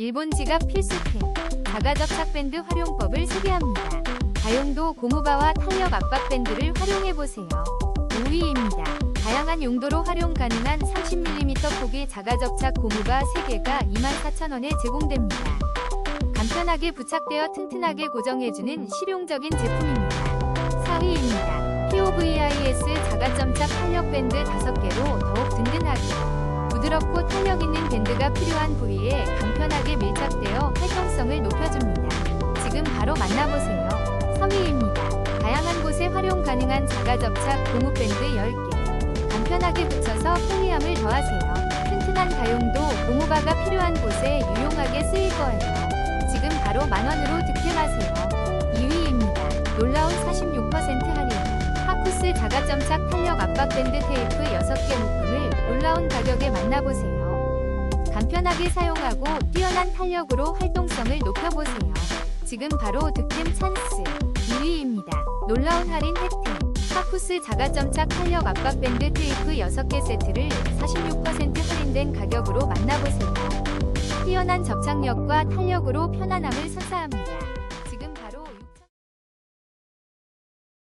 일본 지갑 필수템, 자가접착 밴드 활용법을 소개합니다. 다용도 고무바와 탄력 압박 밴드를 활용해보세요. 5위입니다. 다양한 용도로 활용 가능한 30mm 폭의 자가접착 고무바 3개가 24,000원에 제공됩니다. 간편하게 부착되어 튼튼하게 고정해주는 실용적인 제품입니다. 4위입니다. POVIS 자가점착 탄력 밴드 5개로 더욱 든든하게 부드럽고 탄력 있는 밴드가 필요한 부위에 간편하게 밀착되어 활동성을 높여줍니다. 지금 바로 만나보세요. 3위입니다. 다양한 곳에 활용 가능한 자가접착 고무 밴드 10개 간편하게 붙여서 편리함을 더하세요. 튼튼한 다용도 고무바가 필요한 곳에 유용하게 쓰일 거예요. 지금 바로 만원으로 득템하세요. 2위입니다. 놀라운 46% 할인. 하쿠스 자가점착 탄력 압박 밴드 테이프 6개 묶음을 놀라운 가격에 만나보세요. 간편하게 사용하고 뛰어난 탄력으로 활동성을 높여보세요. 지금 바로 득템 찬스. 2위입니다. 놀라운 할인 혜택. 하쿠스 자가점착 탄력 압박 밴드 테이프 6개 세트를 46% 할인된 가격으로 만나보세요. 뛰어난 접착력과 탄력으로 편안함을 선사합니다.